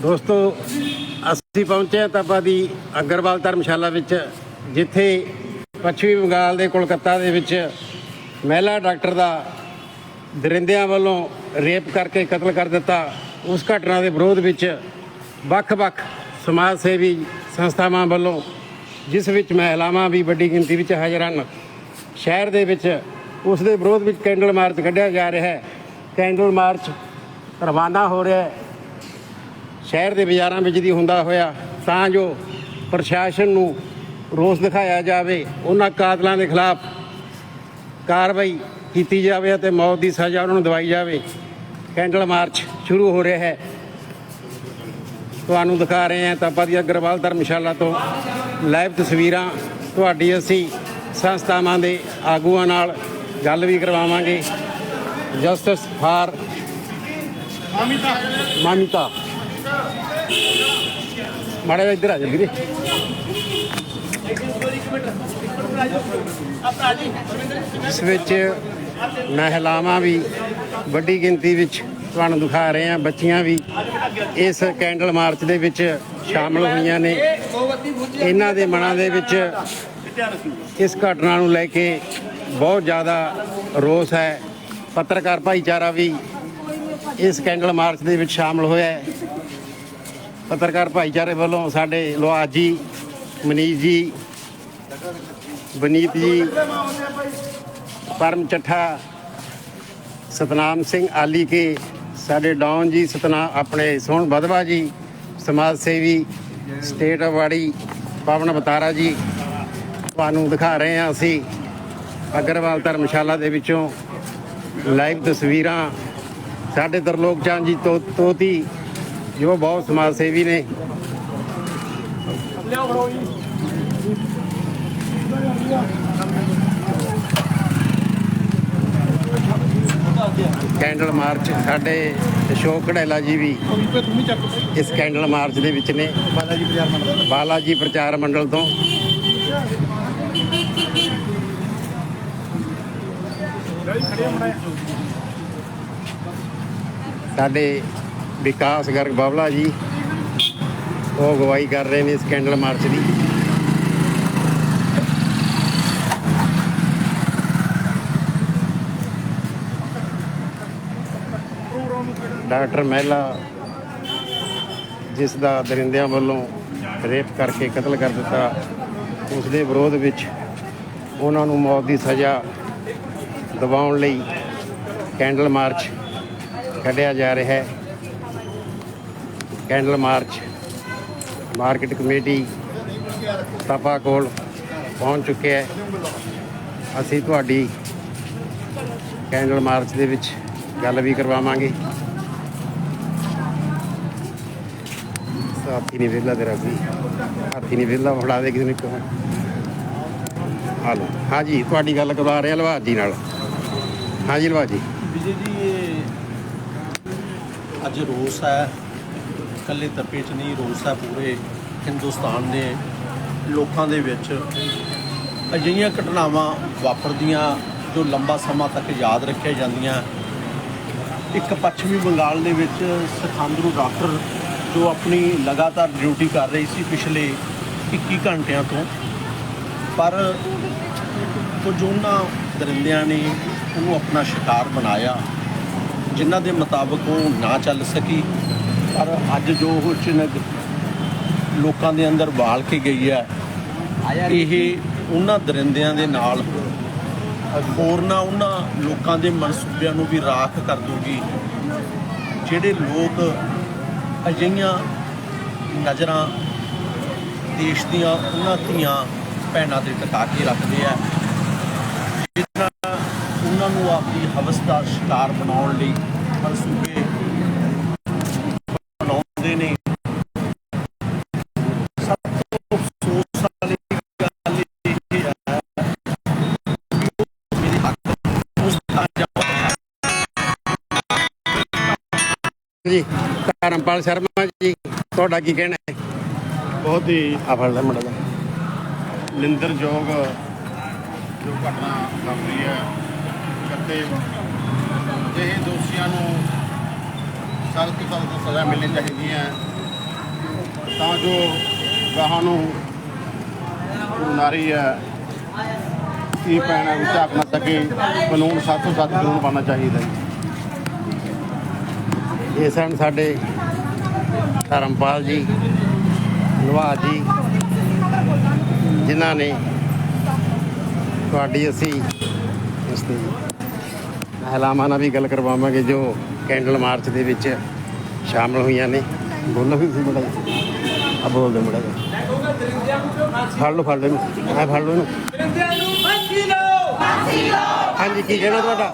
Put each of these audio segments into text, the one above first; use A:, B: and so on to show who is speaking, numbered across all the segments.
A: ਦੋਸਤੋ, ਅਸੀਂ ਪਹੁੰਚੇ ਹਾਂ ਤਾਪਾ ਦੀ ਅਗਰਵਾਲ ਧਰਮਸ਼ਾਲਾ ਵਿੱਚ, ਜਿੱਥੇ ਪੱਛਮੀ ਬੰਗਾਲ ਦੇ ਕੋਲਕਾਤਾ ਦੇ ਵਿੱਚ ਮਹਿਲਾ ਡਾਕਟਰ ਦਾ ਦਰਿੰਦਿਆਂ ਵੱਲੋਂ ਰੇਪ ਕਰਕੇ ਕਤਲ ਕਰ ਦਿੱਤਾ। ਉਸ ਘਟਨਾ ਦੇ ਵਿਰੋਧ ਵਿੱਚ ਵੱਖ-ਵੱਖ ਸਮਾਜ ਸੇਵੀ ਸੰਸਥਾਵਾਂ ਵੱਲੋਂ, ਜਿਸ ਵਿੱਚ ਮਹਿਲਾਵਾਂ ਵੀ ਵੱਡੀ ਗਿਣਤੀ ਵਿੱਚ ਹਾਜ਼ਰ ਹਨ, ਸ਼ਹਿਰ ਦੇ ਵਿੱਚ ਉਸ ਦੇ ਵਿਰੋਧ ਵਿੱਚ ਕੈਂਡਲ ਮਾਰਚ ਕੱਢਿਆ ਜਾ ਰਿਹਾ ਹੈ। ਕੈਂਡਲ ਮਾਰਚ ਰਵਾਨਾ ਹੋ ਰਿਹਾ ਹੈ। ਸ਼ਹਿਰ ਦੇ ਬਾਜ਼ਾਰਾਂ ਵਿੱਚ ਦੀ ਹੁੰਦਾ ਹੋਇਆ ਤਾਂ ਜੋ ਪ੍ਰਸ਼ਾਸਨ ਨੂੰ ਰੋਸ ਦਿਖਾਇਆ ਜਾਵੇ ਉਹਨਾਂ ਕਾਤਲਾਂ ਦੇ ਖਿਲਾਫ ਕਾਰਵਾਈ ਕੀਤੀ ਜਾਵੇ ਅਤੇ ਮੌਤ ਦੀ ਸਜ਼ਾ ਉਹਨਾਂ ਨੂੰ ਦਵਾਈ ਜਾਵੇ। ਕੈਂਡਲ ਮਾਰਚ ਸ਼ੁਰੂ ਹੋ ਰਿਹਾ ਹੈ। ਤੁਹਾਨੂੰ ਦਿਖਾ ਰਹੇ ਹਾਂ ਤਾਪਾ ਦੀ ਅਗਰਵਾਲ ਧਰਮਸ਼ਾਲਾ ਤੋਂ ਲਾਈਵ ਤਸਵੀਰਾਂ। ਤੁਹਾਡੀ ਅਸੀਂ ਸੰਸਥਾਵਾਂ ਦੇ ਆਗੂਆਂ ਨਾਲ ਗੱਲ ਵੀ ਕਰਵਾਵਾਂਗੇ। ਜਸਟਿਸ ਫਾਰ ਮਾਮਿਤਾ ਮਾੜਾ ਜਿਹਾ ਇੱਧਰ ਆ ਜਾ ਵੀਰੇ। ਇਸ ਵਿੱਚ ਮਹਿਲਾਵਾਂ ਵੀ, ਵੱਡੀ ਗਿਣਤੀ ਵਿੱਚ ਤੁਹਾਨੂੰ ਦਿਖਾ ਰਹੇ ਹਾਂ, ਬੱਚੀਆਂ ਵੀ ਇਸ ਕੈਂਡਲ ਮਾਰਚ ਦੇ ਵਿੱਚ ਸ਼ਾਮਲ ਹੋਈਆਂ ਨੇ। ਇਹਨਾਂ ਦੇ ਮਨਾਂ ਦੇ ਵਿੱਚ ਇਸ ਘਟਨਾ ਨੂੰ ਲੈ ਕੇ ਬਹੁਤ ਜ਼ਿਆਦਾ ਰੋਸ ਹੈ। ਪੱਤਰਕਾਰ ਭਾਈਚਾਰਾ ਵੀ ਇਸ ਕੈਂਡਲ ਮਾਰਚ ਦੇ ਵਿੱਚ ਸ਼ਾਮਲ ਹੋਇਆ ਹੈ। ਪੱਤਰਕਾਰ ਭਾਈਚਾਰੇ ਵੱਲੋਂ ਸਾਡੇ ਲੋਹਾਰ ਜੀ, ਮਨੀਸ਼ ਜੀ, ਬਨੀਤ ਜੀ, ਪਰਮ ਚੱਠਾ, ਸਤਨਾਮ ਸਿੰਘ ਆਲੀ ਕੇ, ਸਾਡੇ ਡੌਨ ਜੀ ਸਤਨਾ, ਆਪਣੇ ਸੋਹਣ ਬਦਵਾ ਜੀ, ਸਮਾਜ ਸੇਵੀ, ਸਟੇਟ ਅਵਾਰਡੀ, ਪਵਨ ਬਤਾਰਾ ਜੀ, ਤੁਹਾਨੂੰ ਦਿਖਾ ਰਹੇ ਹਾਂ ਅਸੀਂ ਅਗਰਵਾਲ ਧਰਮਸ਼ਾਲਾ ਦੇ ਵਿੱਚੋਂ ਲਾਈਵ ਤਸਵੀਰਾਂ। ਸਾਡੇ ਤਰਲੋਕ ਚੰਦ ਜੀ, ਤੋ ਤੋਤੀ ਜੋ ਬਹੁਤ ਸਮਾਜ ਸੇਵੀ ਨੇ। ਕੈਂਡਲ ਮਾਰਚ ਸਾਡੇ ਅਸ਼ੋਕ ਕੜੈਲਾ ਜੀ ਵੀ ਇਸ ਕੈਂਡਲ ਮਾਰਚ ਦੇ ਵਿੱਚ ਨੇ। ਬਾਲਾਜੀ ਪ੍ਰਚਾਰ ਮੰਡਲ ਬਾਲਾਜੀ ਪ੍ਰਚਾਰ ਮੰਡਲ ਤੋਂ। ਸਾਡੇ ਵਿਕਾਸ ਗਰਗ ਬਾਬਲਾ ਜੀ। ਉਹ ਅਗਵਾਈ ਕਰ ਰਹੇ ਨੇ ਇਸ ਕੈਂਡਲ ਮਾਰਚ ਦੀ। ਡਾਕਟਰ ਮਹਿਲਾ, ਜਿਸ ਦਾ ਦਰਿੰਦਿਆਂ ਵੱਲੋਂ ਰੇਪ ਕਰਕੇ ਕਤਲ ਕਰ ਦਿੱਤਾ, ਉਸ ਦੇ ਵਿਰੋਧ ਵਿੱਚ ਉਹਨਾਂ ਨੂੰ ਮੌਤ ਦੀ ਸਜ਼ਾ ਦਿਵਾਉਣ ਲਈ ਕੈਂਡਲ ਮਾਰਚ ਕੱਢਿਆ ਜਾ ਰਿਹਾ ਹੈ। Candle march, market committee, Tapa ਕੋਲ ਪਹੁੰਚ ਚੁੱਕਿਆ ਹੈ। ਅਸੀਂ ਤੁਹਾਡੀ ਕੈਂਡਲ ਮਾਰਚ ਦੇ ਵਿੱਚ ਗੱਲ ਵੀ ਕਰਵਾਵਾਂਗੇ। ਹਾਥੀ ਨਹੀਂ ਵਿਹਲਾ ਤੇਰਾ ਕੋਈ। ਹਾਥੀ ਨਹੀਂ ਵਿਹਲਾ, ਫੜਾ ਦੇ ਕਿਸੇ ਨੂੰ ਇੱਕ ਹਾਲੋ, ਹਾਂਜੀ, ਤੁਹਾਡੀ ਗੱਲ ਕਰਵਾ ਰਹੇ ਲਵਾਜ਼ ਜੀ ਨਾਲ। ਹਾਂਜੀ ਲਵਾਰ ਜੀ।
B: ਵਿਜੇ ਜੀ ਅੱਜ ਰੋਸ ਹੈ। ਇਕੱਲੇ ਤਪੇ ਚ ਨਹੀਂ, ਰੋਸ ਹੈ ਪੂਰੇ ਹਿੰਦੁਸਤਾਨ ਦੇ ਲੋਕਾਂ ਦੇ ਵਿੱਚ। ਅਜਿਹੀਆਂ ਘਟਨਾਵਾਂ ਵਾਪਰਦੀਆਂ ਜੋ ਲੰਬਾ ਸਮਾਂ ਤੱਕ ਯਾਦ ਰੱਖੀਆਂ ਜਾਂਦੀਆਂ। ਇੱਕ ਪੱਛਮੀ ਬੰਗਾਲ ਦੇ ਵਿੱਚ ਸਖਾਂਦਰੂ ਡਾਕਟਰ ਜੋ ਆਪਣੀ ਲਗਾਤਾਰ ਡਿਊਟੀ ਕਰ ਰਹੀ ਸੀ ਪਿਛਲੇ 21 ਘੰਟਿਆਂ ਤੋਂ, ਪਰ ਕੁਝ ਉਹਨਾਂ ਦਰਿੰਦਿਆਂ ਨੇ ਉਹਨੂੰ ਆਪਣਾ ਸ਼ਿਕਾਰ ਬਣਾਇਆ, ਜਿਨ੍ਹਾਂ ਦੇ ਮੁਤਾਬਕ ਉਹ ਨਾ ਚੱਲ ਸਕੀ। ਪਰ ਅੱਜ ਜੋ ਉਹ ਚਿਨਕ ਲੋਕਾਂ ਦੇ ਅੰਦਰ ਵਾਲ ਕੇ ਗਈ ਹੈ ਇਹ ਉਹਨਾਂ ਦਰਿੰਦਿਆਂ ਦੇ ਨਾਲ ਹੋਰਨਾਂ ਉਹਨਾਂ ਲੋਕਾਂ ਦੇ ਮਨਸੂਬਿਆਂ ਨੂੰ ਵੀ ਰਾਖ ਕਰ ਦੂਗੀ ਜਿਹੜੇ ਲੋਕ ਅਜਿਹੀਆਂ ਨਜ਼ਰਾਂ ਦੇਸ਼ ਦੀਆਂ ਉਹਨਾਂ ਧੀਆਂ ਭੈਣਾਂ ਤੇ ਟਿਕਾ ਕੇ ਰੱਖਦੇ ਆ ਜਿਨ੍ਹਾਂ ਉਹਨਾਂ ਨੂੰ ਆਪਣੀ ਹਵਸ ਦਾ ਸ਼ਿਕਾਰ ਬਣਾਉਣ ਲਈ ਮਨਸੂਬੇ
A: ਜੀ ਧਰਮਪਾਲ ਸ਼ਰਮਾ ਜੀ ਤੁਹਾਡਾ ਕੀ ਕਹਿਣਾ ਹੈ?
C: ਬਹੁਤ ਹੀ
A: ਆ ਫੜ ਲੈ ਮੜਾ
C: ਨਿੰਦਰਯੋਗ ਜੋ ਘਟਨਾ ਵਾਪਰੀ ਹੈ ਕੱਤੇ ਜਿਹੇ ਦੋਸ਼ੀਆਂ ਨੂੰ ਸਖਤ ਤੋਂ ਸਖਤ ਸਜ਼ਾ ਮਿਲਣੀ ਚਾਹੀਦੀ ਹੈ। ਤਾਂ ਜੋ ਗਾਹਾਂ ਨੂੰ ਨਾਰੀ ਹੈ। ਕੀ ਪੈਣਾ ਵੀ ਝਾਕ ਨਾ ਸਕੇ ਕਾਨੂੰਨ ਤੋਂ ਸੱਤ ਕਾਨੂੰਨ ਬਣਨਾ ਚਾਹੀਦਾ ਜੀ
A: ਇਹ ਸਨ ਸਾਡੇ ਧਰਮਪਾਲ ਜੀ ਲਵਾਜ ਜੀ ਜਿਨ੍ਹਾਂ ਨੇ ਤੁਹਾਡੀ ਅਸੀਂ ਇਸ ਤੇ ਮਹਿਲਾਵਾਂ ਨਾਲ ਵੀ ਗੱਲ ਕਰਵਾਵਾਂਗੇ ਜੋ ਕੈਂਡਲ ਮਾਰਚ ਦੇ ਵਿੱਚ ਸ਼ਾਮਲ ਹੋਈਆਂ ਨੇ। ਬੋਲੋ ਵੀ ਬੜਾ ਆ ਬੋਲਦੇ ਬੜਾ ਫੜ ਲਓ ਫੜ ਲਓ ਆ ਫੜ ਲਓ। ਇਹਨੂੰ ਹਾਂਜੀ ਕੀ ਕਹਿਣਾ ਤੁਹਾਡਾ?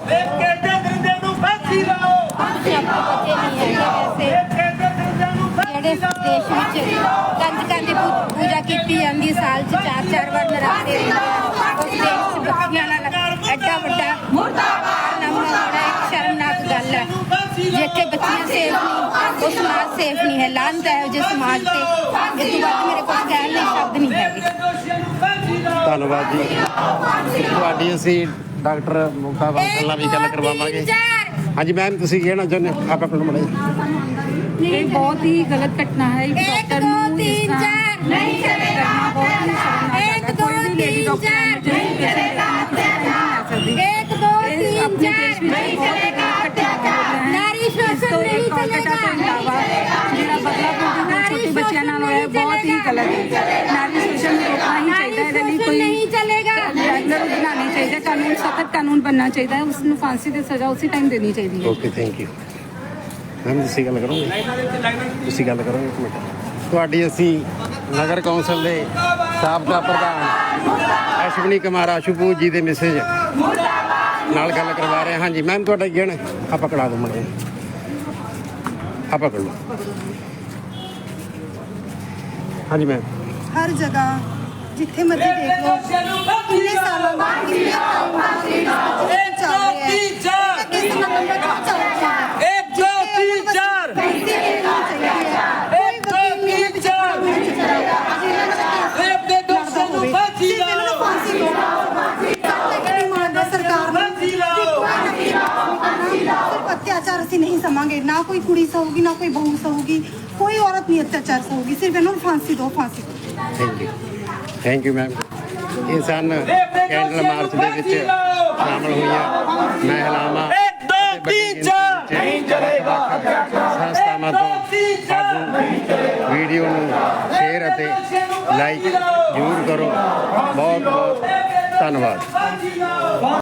D: ਨੂੰ
E: ਵੈਸੇ ਦੇਸ਼ ਵਿੱਚ ਕੰਜਕਾਂ ਦੀ ਪੂ- ਪੂਜਾ ਕੀਤੀ ਜਾਂਦੀ ਹੈ, ਸਾਲ 'ਚ ਚਾਰ ਚਾਰ ਵਾਰ ਨਰਾਤੇ ਹੁੰਦੇ ਆ। ਉਸ ਦੇਸ਼ 'ਚ ਬੱਚੀਆਂ ਨਾਲ ਐਡਾ ਵੱਡਾ ਮੁਰਦਾਬਾਦ ਹੋਣਾ ਇੱਕ ਸ਼ਰਮਨਾਕ ਗੱਲ ਹੈ ਜਿੱਥੇ ਬੱਚੀਆਂ ਸੇਫ ਨਹੀਂ, ਉਹ ਸਮਾਜ ਸੇਫ ਨਹੀਂ ਹੈ। ਲਾਂਤ ਹੈ ਜੇ ਸਮਾਜ ਤੇ ਇਹ ਤੋਂ ਬਾਅਦ ਮੇਰੇ ਕੋਲ ਕਹਿਣ ਲਈ ਸ਼ਬਦ ਨਹੀਂ ਹੈਗੇ।
A: ਧੰਨਵਾਦ ਜੀ। ਤੁਹਾਡੀ ਅਸੀਂ ਡਾਕਟਰ ਮੁਕਤਾ ਬਾਦਲ ਨਾਲ ਵੀ ਗੱਲ ਕਰਵਾਵਾਂਗੇ। ਹਾਂਜੀ ਮੈਮ ਤੁਸੀਂ ਕੀ ਕਹਿਣਾ ਚਾਹੁੰਦੇ ਹੋ? ਆਪਾਂ ਕੋਲ ਮੜੇ
F: ਇਹ ਬਹੁਤ ਹੀ ਗਲਤ ਘਟਨਾ ਹੈ। ਇੱਕ
E: ਇੱਕ,
F: ਡਾਕਟਰ
E: ਦੋ,
F: ਨੂੰ ਇਸ ਤਰ੍ਹਾਂ ਨਹੀਂ ਕਰਨਾ ਬਹੁਤ ਹੀ ਸ਼ਰਮਨਾਕ
E: ਇੱਕ,
F: ਹੈ
E: ਦੋ,
F: ਕੋਈ ਵੀ ਲੇਡੀ
E: ਤਿੰਨ,
F: ਡਾਕਟਰ
E: ਚਾਰ,
F: ਨਹੀਂ ਸਕਦੀ।
E: ਇੱਕ ਦੋ
F: ਇਹ
E: ਤਿੰਨ
F: ਆਪਣੇ
E: ਚਾਰ।
F: ਦੇਸ਼ ਵਿੱਚ
E: ਨਹੀਂ ਚਲੇਗਾ
F: ਕਾਨੂੰਨ ਸਖਤ ਕਾਨੂੰਨ ਬਣਨਾ ਚਾਹੀਦਾ ਹੈ ਉਸ ਨੂੰ ਫਾਂਸੀ ਦੀ ਸਜ਼ਾ ਉਸੇ ਟਾਈਮ ਦੇਣੀ ਚਾਹੀਦੀ ਹੈ।
A: ਓਕੇ ਥੈਂਕ ਯੂ ਮੈਮ ਤੁਸੀਂ ਗੱਲ ਕਰੋਗੇ? ਤੁਸੀਂ ਗੱਲ ਕਰੋਗੇ ਇੱਕ ਮਿੰਟ। ਤੁਹਾਡੀ ਅਸੀਂ ਨਗਰ ਕੌਂਸਲ ਦੇ ਸਾਬਕਾ ਪ੍ਰਧਾਨ ਅਸ਼ਵਨੀ ਕੁਮਾਰ ਆਸ਼ੂਪੂਜ ਜੀ ਦੇ ਮੈਸੇਜ ਨਾਲ ਗੱਲ ਕਰਵਾ ਰਹੇ ਹਾਂ। ਹਾਂਜੀ ਮੈਮ ਤੁਹਾਡਾ ਹੈ? ਆ ਪਕੜਾ ਦਿਓ ਮੜੇ ਆ ਪਕੜ ਲਓ। ਹਾਂਜੀ ਮੈਮ
G: ਹਰ ਜਗ੍ਹਾ ਜਿੱਥੇ ਮਰਜ਼ੀ ਦੇਖ ਲਓ। ਕਿੰਨੇ ਸਾਲਾਂ ਬਾਅਦ
D: ਇੱਕ ਦੋ ਤਿੰਨ ਚਾਰ
G: ਕਿਸ ਨੰਬਰ ਤੋਂ ਚੱਲ ਰਿਹਾ ਹੈ
D: ਇੱਕ ਦੋ ਤਿੰਨ ਚਾਰ
G: ਪੈਸੇ ਦੇਣਾ ਚਾਹੀਦਾ ਹੈ
D: ਇੱਕ ਦੋ ਤਿੰਨ ਚਾਰ ਦੇਖ ਕੇ ਦੋਸ਼ੀਆਂ ਨੂੰ ਫਾਂਸੀ
G: ਇਹਨਾਂ ਨੂੰ
D: ਲਓ
G: ਫਾਂਸੀ ਲਓ ਕਿਹੜੀ ਮਾਰਦਾ ਸਰਕਾਰ ਨੂੰ
D: ਫਾਂਸੀ ਲਓ
G: ਸਿਰਫ ਅਤਿਆਚਾਰ ਅਸੀਂ ਨਹੀਂ ਸਮਾਂਗੇ ਨਾ ਕੋਈ ਕੁੜੀ ਸਹੂਗੀ ਨਾ ਕੋਈ ਬਹੂ ਸਹੂਗੀ ਕੋਈ ਔਰਤ ਨਹੀਂ ਅਤਿਆਚਾਰ ਸਹੂਗੀ ਸਿਰਫ ਇਹਨਾਂ ਨੂੰ ਫਾਂਸੀ ਦਿਓ ਫਾਂਸੀ ਦਿਓ
A: thank you thank you ma'am ਇਹ ਸਨ ਕੈਂਡਲ ਮਾਰਚ ਦੇ ਵਿੱਚ ਸ਼ਾਮਲ ਹੋਈਆਂ। ਮਹਿਲਾਵਾਂ ਸੰਸਥਾਵਾਂ ਤੋਂ ਆਗੂ ਵੀਡੀਓ ਨੂੰ ਸ਼ੇਅਰ ਅਤੇ ਲਾਈਕ ਜ਼ਰੂਰ ਕਰੋ। ਬਹੁਤ ਬਹੁਤ ਧੰਨਵਾਦ।